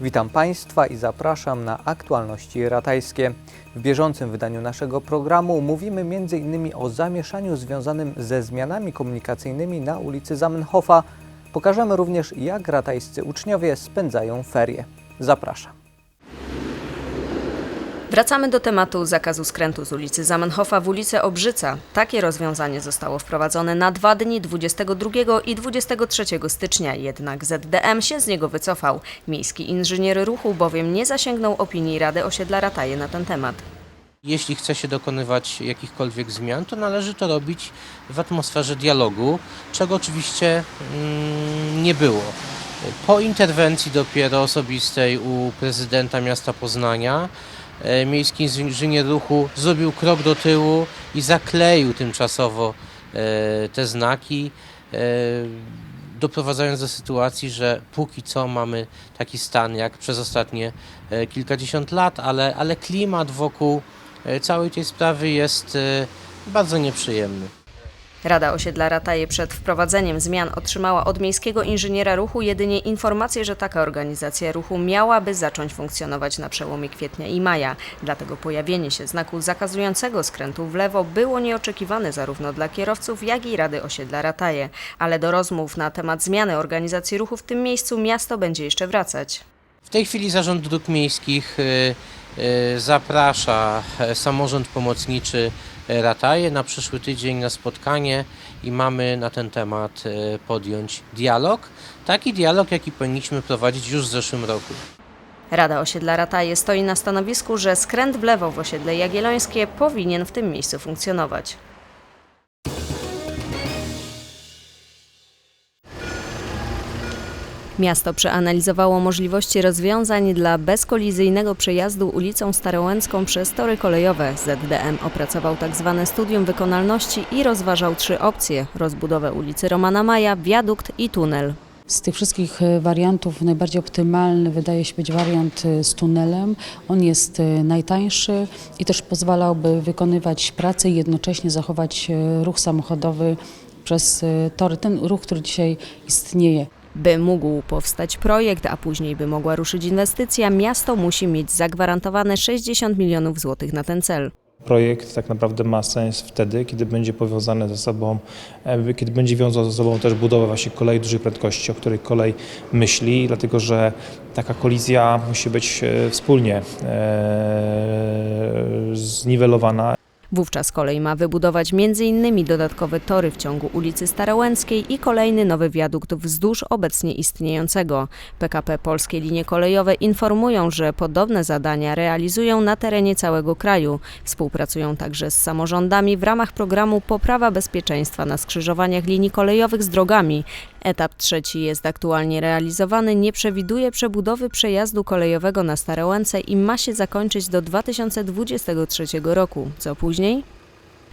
Witam Państwa i zapraszam na aktualności ratajskie. W bieżącym wydaniu naszego programu mówimy m.in. o zamieszaniu związanym ze zmianami komunikacyjnymi na ulicy Zamenhofa. Pokażemy również, jak ratajscy uczniowie spędzają ferie. Zapraszam. Wracamy do tematu zakazu skrętu z ulicy Zamenhofa w ulicę Obrzyca. Takie rozwiązanie zostało wprowadzone na dwa dni 22 i 23 stycznia, jednak ZDM się z niego wycofał. Miejski inżynier ruchu bowiem nie zasięgnął opinii Rady Osiedla Rataje na ten temat. Jeśli chce się dokonywać jakichkolwiek zmian, to należy to robić w atmosferze dialogu, czego oczywiście mm, nie było. Po interwencji dopiero osobistej u prezydenta miasta Poznania miejski inżynier ruchu zrobił krok do tyłu i zakleił tymczasowo e, te znaki, e, doprowadzając do sytuacji, że póki co mamy taki stan jak przez ostatnie e, kilkadziesiąt lat, ale, ale klimat wokół e, całej tej sprawy jest e, bardzo nieprzyjemny. Rada Osiedla Rataje przed wprowadzeniem zmian otrzymała od miejskiego inżyniera ruchu jedynie informację, że taka organizacja ruchu miałaby zacząć funkcjonować na przełomie kwietnia i maja. Dlatego pojawienie się znaku zakazującego skrętu w lewo było nieoczekiwane zarówno dla kierowców, jak i Rady Osiedla Rataje. Ale do rozmów na temat zmiany organizacji ruchu w tym miejscu miasto będzie jeszcze wracać. W tej chwili Zarząd Dróg Miejskich e, e, zaprasza e, samorząd pomocniczy Rataje na przyszły tydzień na spotkanie i mamy na ten temat e, podjąć dialog. Taki dialog, jaki powinniśmy prowadzić już w zeszłym roku. Rada Osiedla Rataje stoi na stanowisku, że skręt w lewo w osiedle Jagiellońskie powinien w tym miejscu funkcjonować. Miasto przeanalizowało możliwości rozwiązań dla bezkolizyjnego przejazdu ulicą Starołęcką przez tory kolejowe. ZDM opracował tzw. studium wykonalności i rozważał trzy opcje: rozbudowę ulicy Romana Maja, wiadukt i tunel. Z tych wszystkich e, wariantów najbardziej optymalny wydaje się być wariant e, z tunelem. On jest e, najtańszy i też pozwalałby wykonywać pracę i jednocześnie zachować ruch samochodowy przez tory, ten ruch, który dzisiaj istnieje. By mógł powstać projekt, a później by mogła ruszyć inwestycja, miasto musi mieć zagwarantowane 60 milionów złotych na ten cel. Projekt tak naprawdę ma sens wtedy, kiedy będzie powiązany ze sobą, e, kiedy będzie wiązał ze sobą też budowę właśnie kolei dużej prędkości, o której kolej myśli, dlatego że taka kolizja musi być e, wspólnie e, zniwelowana. Wówczas kolej ma wybudować m.in. dodatkowe tory w ciągu ulicy Starołęckiej i kolejny nowy wiadukt wzdłuż obecnie istniejącego. PKP Polskie Linie Kolejowe informują, że podobne zadania realizują na terenie całego kraju. Współpracują także z samorządami w ramach programu Poprawa bezpieczeństwa na skrzyżowaniach linii kolejowych z drogami. Etap trzeci jest aktualnie realizowany, nie przewiduje przebudowy przejazdu kolejowego na Starołęce i ma się zakończyć do 2023 roku. Co później? później.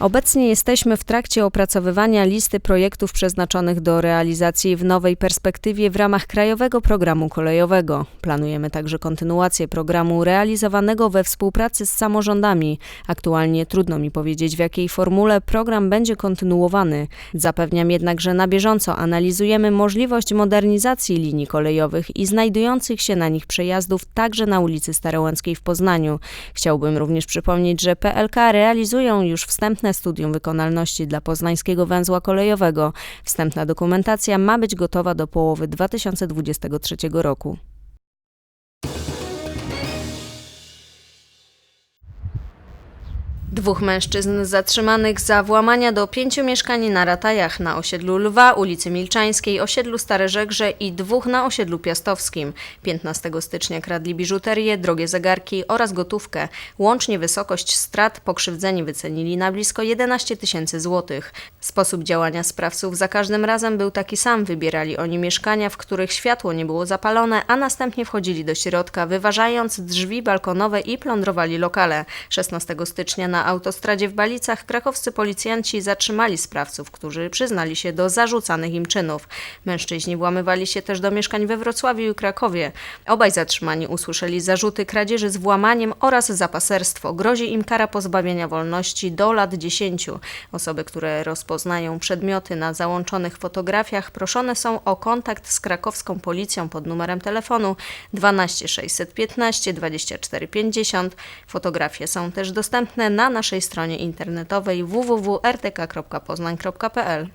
Obecnie jesteśmy w trakcie opracowywania listy projektów przeznaczonych do realizacji w nowej perspektywie w ramach Krajowego Programu Kolejowego. Planujemy także kontynuację programu realizowanego we współpracy z samorządami. Aktualnie trudno mi powiedzieć, w jakiej formule program będzie kontynuowany. Zapewniam jednak, że na bieżąco analizujemy możliwość modernizacji linii kolejowych i znajdujących się na nich przejazdów także na ulicy Starołęckiej w Poznaniu. Chciałbym również przypomnieć, że PLK realizują już wstępne studium wykonalności dla poznańskiego węzła kolejowego. Wstępna dokumentacja ma być gotowa do połowy 2023 roku. Dwóch mężczyzn zatrzymanych za włamania do pięciu mieszkań na Ratajach na osiedlu Lwa, ulicy Milczańskiej, osiedlu Stare Żegrze i dwóch na osiedlu Piastowskim. 15 stycznia kradli biżuterię, drogie zegarki oraz gotówkę. Łącznie wysokość strat pokrzywdzeni wycenili na blisko 11 tysięcy złotych. Sposób działania sprawców za każdym razem był taki sam. Wybierali oni mieszkania, w których światło nie było zapalone, a następnie wchodzili do środka, wyważając drzwi balkonowe i plądrowali lokale. 16 stycznia na Na autostradzie w Balicach krakowscy policjanci zatrzymali sprawców, którzy przyznali się do zarzucanych im czynów. Mężczyźni włamywali się też do mieszkań we Wrocławiu i Krakowie. Obaj zatrzymani usłyszeli zarzuty kradzieży z włamaniem oraz zapaserstwo. Grozi im kara pozbawienia wolności do lat 10. Osoby, które rozpoznają przedmioty na załączonych fotografiach, proszone są o kontakt z krakowską policją pod numerem telefonu 12 615 24 50. Fotografie są też dostępne na naszej stronie internetowej www.rtk.poznań.pl.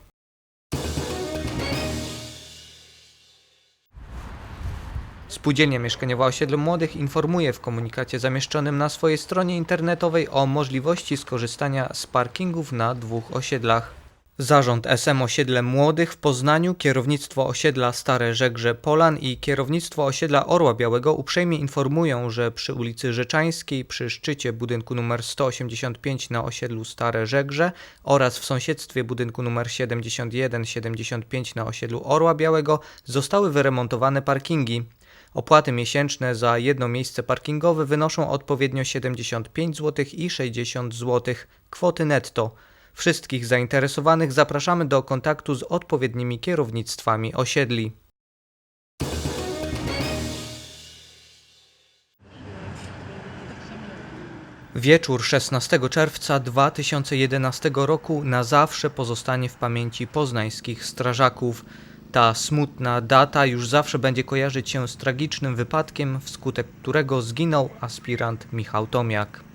Spółdzielnia Mieszkaniowa Osiedle Młodych informuje w komunikacie zamieszczonym na swojej stronie internetowej o możliwości skorzystania z parkingów na dwóch osiedlach. Zarząd SM Osiedle Młodych w Poznaniu, kierownictwo osiedla Stare Żegrze Polan i kierownictwo osiedla Orła Białego uprzejmie informują, że przy ulicy Rzeczańskiej przy szczycie budynku nr 185 na osiedlu Stare Żegrze oraz w sąsiedztwie budynku nr 71-75 na osiedlu Orła Białego zostały wyremontowane parkingi. Opłaty miesięczne za jedno miejsce parkingowe wynoszą odpowiednio 75 zł i 60 zł. Kwoty netto. Wszystkich zainteresowanych zapraszamy do kontaktu z odpowiednimi kierownictwami osiedli. Wieczór 16 czerwca 2011 roku na zawsze pozostanie w pamięci poznańskich strażaków. Ta smutna data już zawsze będzie kojarzyć się z tragicznym wypadkiem, wskutek którego zginął aspirant Michał Tomiak.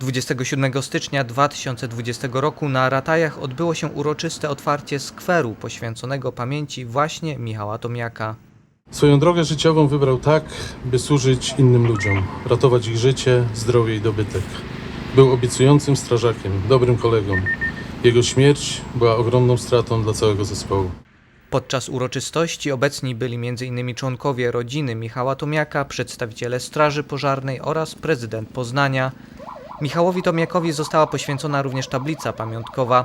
27 stycznia 2020 roku na Ratajach odbyło się uroczyste otwarcie skweru poświęconego pamięci właśnie Michała Tomiaka. Swoją drogę życiową wybrał tak, by służyć innym ludziom, ratować ich życie, zdrowie i dobytek. Był obiecującym strażakiem, dobrym kolegą. Jego śmierć była ogromną stratą dla całego zespołu. Podczas uroczystości obecni byli m.in. członkowie rodziny Michała Tomiaka, przedstawiciele Straży Pożarnej oraz prezydent Poznania. Michałowi Tomiakowi została poświęcona również tablica pamiątkowa.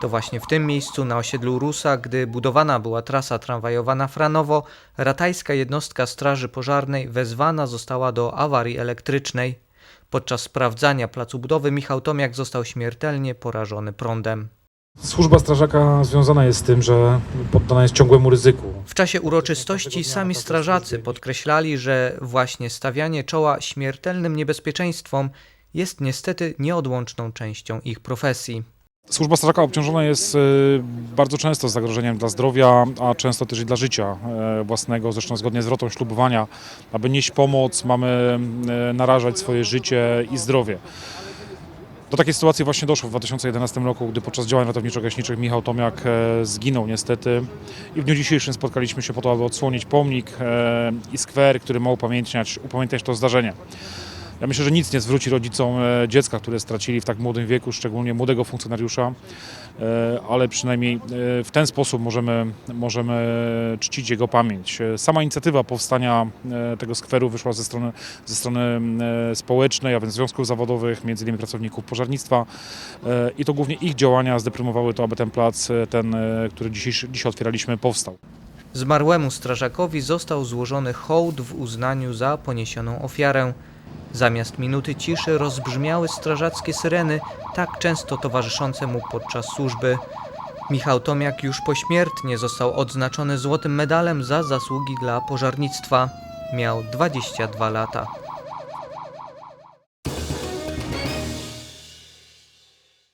To właśnie w tym miejscu na osiedlu Rusa, gdy budowana była trasa tramwajowa na Franowo, ratajska jednostka Straży Pożarnej wezwana została do awarii elektrycznej. Podczas sprawdzania placu budowy Michał Tomiak został śmiertelnie porażony prądem. Służba strażaka związana jest z tym, że poddana jest ciągłemu ryzyku. W czasie uroczystości sami strażacy podkreślali, że właśnie stawianie czoła śmiertelnym niebezpieczeństwom jest niestety nieodłączną częścią ich profesji. Służba strażaka obciążona jest e, bardzo często zagrożeniem dla zdrowia, a często też i dla życia e, własnego. Zresztą zgodnie z rotą ślubowania, aby nieść pomoc, mamy e, narażać swoje życie i zdrowie. Do takiej sytuacji właśnie doszło w 2011 roku, gdy podczas działań ratowniczo-gaśniczych Michał Tomiak zginął niestety. I w dniu dzisiejszym spotkaliśmy się po to, aby odsłonić pomnik i skwer, który ma upamiętniać, upamiętniać to zdarzenie. Ja myślę, że nic nie zwróci rodzicom e, dziecka, które stracili w tak młodym wieku, szczególnie młodego funkcjonariusza, e, ale przynajmniej e, w ten sposób możemy, możemy czcić jego pamięć. Sama inicjatywa powstania tego skweru wyszła ze strony, ze strony społecznej, a więc związków zawodowych, m.in. pracowników pożarnictwa i to głównie ich działania zdeprymowały to, aby ten plac, ten, który dziś, dziś otwieraliśmy, powstał. Zmarłemu strażakowi został złożony hołd w uznaniu za poniesioną ofiarę. Zamiast minuty ciszy rozbrzmiały strażackie syreny, tak często towarzyszące mu podczas służby. Michał Tomiak już pośmiertnie został odznaczony złotym medalem za zasługi dla pożarnictwa. Miał 22 lata.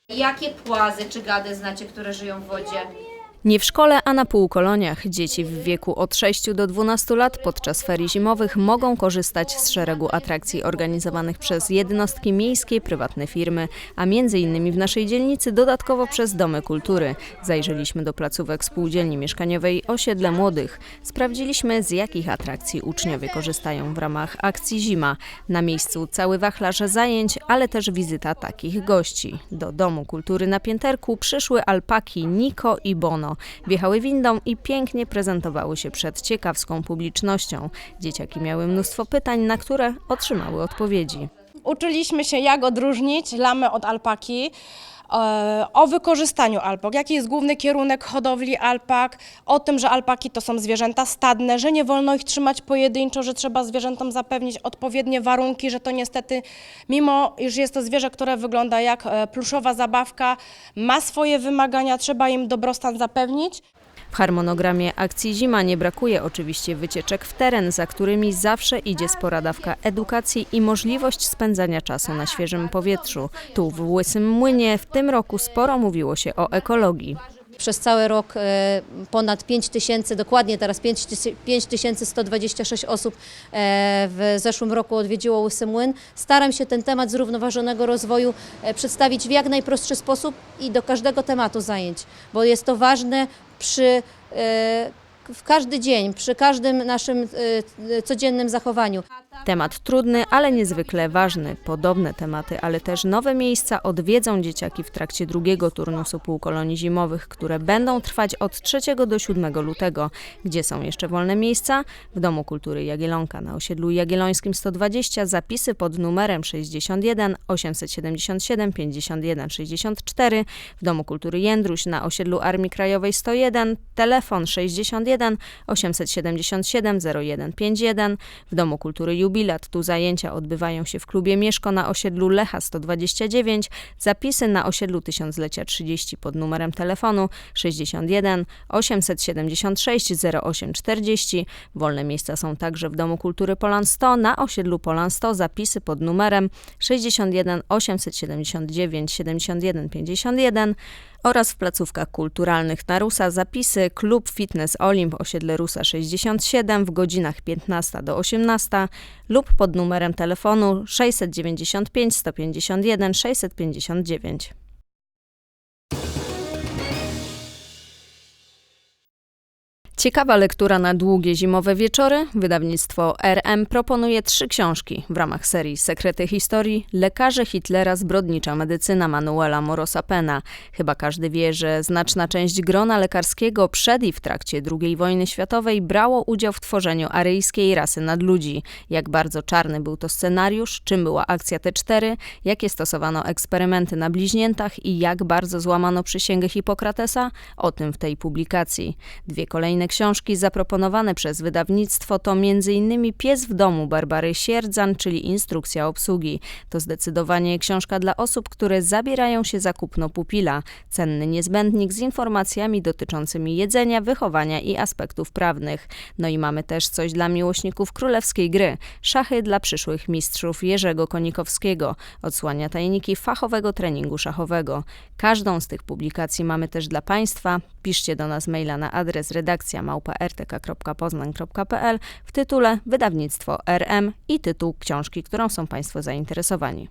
Jakie płazy czy gady znacie, które żyją w wodzie? Nie w szkole, a na półkoloniach dzieci w wieku od 6 do 12 lat podczas ferii zimowych mogą korzystać z szeregu atrakcji organizowanych przez jednostki miejskie, prywatne firmy, a między innymi w naszej dzielnicy dodatkowo przez domy kultury. Zajrzeliśmy do placówek spółdzielni mieszkaniowej Osiedle Młodych. Sprawdziliśmy z jakich atrakcji uczniowie korzystają w ramach akcji Zima. Na miejscu cały wachlarz zajęć, ale też wizyta takich gości. Do domu kultury na pięterku przyszły alpaki Niko i Bono. Wjechały windą i pięknie prezentowały się przed ciekawską publicznością. Dzieciaki miały mnóstwo pytań, na które otrzymały odpowiedzi. Uczyliśmy się, jak odróżnić lamę od alpaki, o wykorzystaniu alpak, jaki jest główny kierunek hodowli alpak, o tym, że alpaki to są zwierzęta stadne, że nie wolno ich trzymać pojedynczo, że trzeba zwierzętom zapewnić odpowiednie warunki, że to niestety, mimo iż jest to zwierzę, które wygląda jak e, pluszowa zabawka, ma swoje wymagania, trzeba im dobrostan zapewnić. W harmonogramie akcji Zima nie brakuje oczywiście wycieczek w teren, za którymi zawsze idzie spora dawka edukacji i możliwość spędzania czasu na świeżym powietrzu. Tu w Łysym Młynie w tym roku sporo mówiło się o ekologii. Przez cały rok e, ponad 5 tysięcy, dokładnie teraz 5 tysięcy- 5126 osób e, w zeszłym roku odwiedziło Łysy Młyn. Staram się ten temat zrównoważonego rozwoju e, przedstawić w jak najprostszy sposób i do każdego tematu zajęć, bo jest to ważne przy e, w każdy dzień, przy każdym naszym e, codziennym zachowaniu. Temat trudny, ale niezwykle ważny. Podobne tematy, ale też nowe miejsca odwiedzą dzieciaki w trakcie drugiego turnusu półkolonii zimowych, które będą trwać od 3 do 7 lutego. Gdzie są jeszcze wolne miejsca? W Domu Kultury Jagiellonka na osiedlu Jagiellońskim 120 zapisy pod numerem 61 877 51 64, w Domu Kultury Jędruś na osiedlu Armii Krajowej 101, telefon 61 877 0151, w Domu Kultury Jubilat, tu zajęcia odbywają się w klubie Mieszko na osiedlu Lecha 129, zapisy na osiedlu Tysiąclecia 30 pod numerem telefonu 61 876 0840. Wolne miejsca są także w Domu Kultury Polan 100 na osiedlu Polan 100, zapisy pod numerem 61 879 71 51 oraz w placówkach kulturalnych na Rusa zapisy Klub Fitness Olimp osiedle Rusa 67 w godzinach 15 do 18 lub pod numerem telefonu 695 151 659. Ciekawa lektura na długie zimowe wieczory. Wydawnictwo RM proponuje trzy książki w ramach serii Sekrety historii, Lekarze Hitlera, Zbrodnicza medycyna Manuela Morosa Pena. Chyba każdy wie, że znaczna część grona lekarskiego przed i w trakcie II wojny światowej brało udział w tworzeniu aryjskiej rasy nadludzi. Jak bardzo czarny był to scenariusz, czym była akcja T4, jakie stosowano eksperymenty na bliźniętach i jak bardzo złamano przysięgę Hipokratesa? O tym w tej publikacji. Dwie kolejne książki zaproponowane przez wydawnictwo to m.in. Pies w domu Barbary Sierdzan, czyli Instrukcja obsługi. To zdecydowanie książka dla osób, które zabierają się za kupno pupila. Cenny niezbędnik z informacjami dotyczącymi jedzenia, wychowania i aspektów prawnych. No i mamy też coś dla miłośników królewskiej gry. Szachy dla przyszłych mistrzów Jerzego Konikowskiego. Odsłania tajniki fachowego treningu szachowego. Każdą z tych publikacji mamy też dla Państwa. Piszcie do nas maila na adres redakcja małpa.rtk.poznań.pl w tytule Wydawnictwo RM i tytuł książki, którą są Państwo zainteresowani.